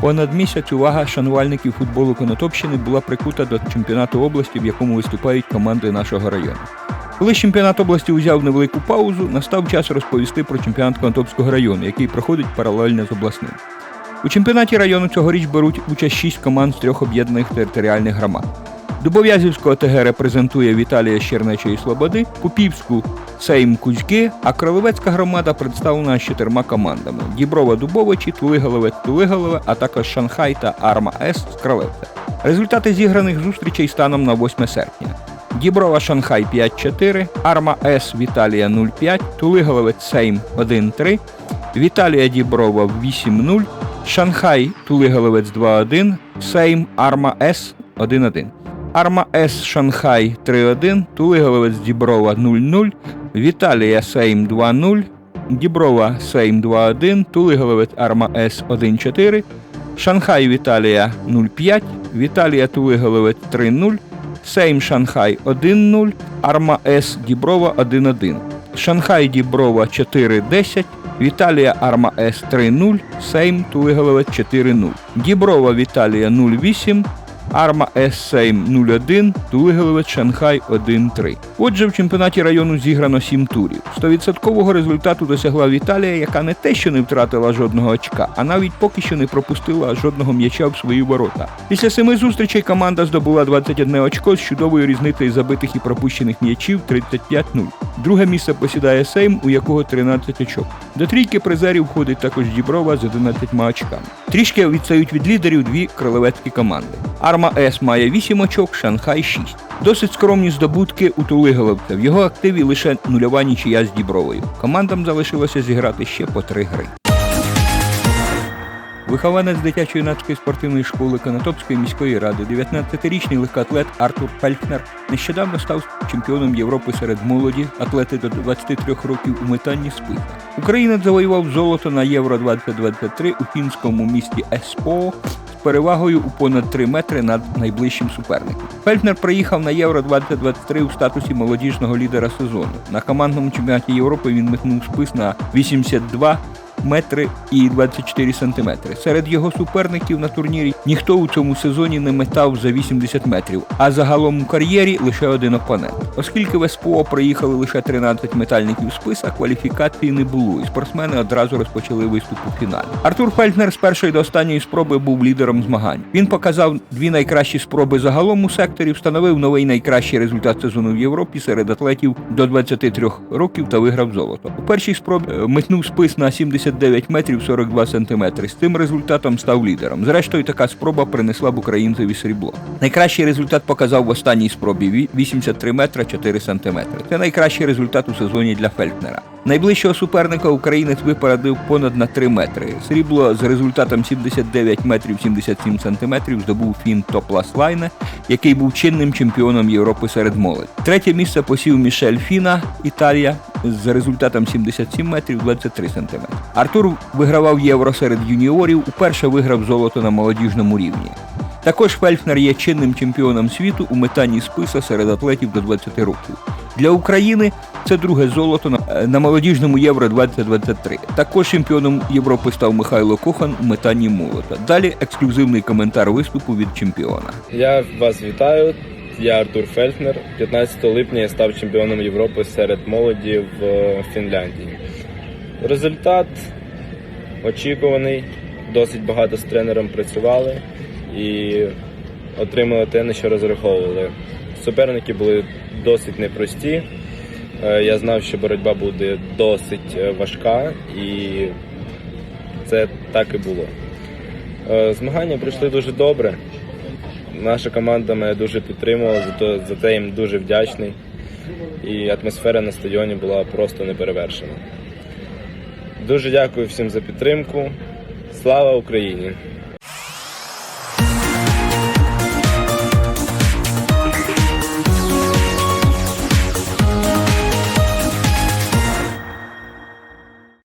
Понад місяць увага шанувальників футболу Конотопщини була прикута до чемпіонату області, в якому виступають команди нашого району. Коли чемпіонат області узяв невелику паузу, настав час розповісти про чемпіонат Конотопського району, який проходить паралельно з обласним. У чемпіонаті району цьогоріч беруть участь шість команд з трьох об'єднаних територіальних громад. Дубов'язівського ТГ репрезентує Віталія Щернечої Слободи, Купівську Сейм Кузьки, а Кролевецька громада представлена з чотирма командами: Діброва Дубовичі, Тулиголовець Тулиголове, а також Шанхай та Арма С з Кролевця. Результати зіграних зустрічей станом на 8 серпня. Діброва Шанхай 5-4, Арма С Віталія 0-5, Тулиголовець Сейм 1-3, Віталія Діброва 8-0, Шанхай Тулиголовець 2-1, Сейм Арма С 1-1. Арма С Шанхай 3-1, Тулиголовець Діброва 0-0, Віталія Сейм 2-0, Діброва Сейм 2-1, Тулиголовець Арма С 1-4, Шанхай Віталія 0-5, Віталія Тулиголовець 3-0, Сейм Шанхай 1-0, Арма С Діброва 1-1. Шанхай Діброва 4-10, Віталія Арма С 3-0, Сейм Тулиголовець 4-0. Діброва Віталія 0-8, Арма С Сейм 0-1, Тулиголовець Шанхай 1-3. Отже, в чемпіонаті району зіграно 7 турів. 100% результату досягла Віталія, яка не те, що не втратила жодного очка, а навіть поки що не пропустила жодного м'яча в свої ворота. Після семи зустрічей команда здобула 21 очко з чудовою різницею забитих і пропущених м'ячів 35-0. Друге місце посідає Сейм, у якого 13 очок. До трійки призерів входить також Діброва з 11 очками. Трішки відстають від лідерів дві кролевецькі команди. Арма С має 8 очок, Шанхай 6. Досить скромні здобутки у Тулиголовця. В його активі лише нульова нічия з Дібровою. Командам залишилося зіграти ще по три гри. Вихованець дитячо-юнацької спортивної школи Конотопської міської ради, 19-річний легкоатлет Артур Фелькнер нещодавно став чемпіоном Європи серед молоді, атлети до 23 років у метанні списа. Українець завоював золото на Євро 2023 у фінському місті Еспоо з перевагою у понад 3 метри над найближчим суперником. Фельднер приїхав на Євро 2023 у статусі молодіжного лідера сезону. На командному чемпіонаті Європи він метнув спис на 82 метри і 24 сантиметри. Серед його суперників на турнірі ніхто у цьому сезоні не метав за 80 метрів, а загалом у кар'єрі лише один опонент. Оскільки в СПО приїхали лише 13 метальників списа, кваліфікації не було, і спортсмени одразу розпочали виступ у фіналі. Артур Фельднер з першої до останньої спроби був лідером змагань. Він показав дві найкращі спроби загалом у секторі, встановив новий найкращий результат сезону в Європі серед атлетів до 23 років та виграв золото. У першій спробі е, метнув спис на 79 метрів 42 сантиметри. З цим результатом став лідером. Зрештою, така спроба принесла б українцеві срібло. Найкращий результат показав в останній спробі 83 метра 4 сантиметри. Це найкращий результат у сезоні для Фельднера. Найближчого суперника українець випередив понад на 3 метри. Срібло з результатом 79 метрів 77 сантиметрів здобув фін Топлас Лайне, який був чинним чемпіоном Європи серед молодь. Третє місце посів Мішель Фіна, Італія, з результатом 77 метрів 23 сантиметри. Артур вигравав євро серед юніорів, уперше виграв золото на молодіжному рівні. Також Фельфнер є чинним чемпіоном світу у метанні списа серед атлетів до 20 років. Для України це друге золото на, е, молодіжному Євро 2023. Також чемпіоном Європи став Михайло Кохан у метанні молота. Далі ексклюзивний коментар виступу від чемпіона. Я вас вітаю. Я Артур Фельднер. 15 липня я став чемпіоном Європи серед молоді в е, Фінляндії. Результат очікуваний. Досить багато з тренером працювали і отримали те, на що розраховували. Суперники були досить непрості. Е, Я знав, що боротьба буде досить е, важка, і це так і було. Змагання пройшли дуже добре. Наша команда мене дуже підтримувала, за, то, за це їм дуже вдячний. І атмосфера на стадіоні була просто неперевершена. Дуже дякую всім за підтримку. Слава Україні!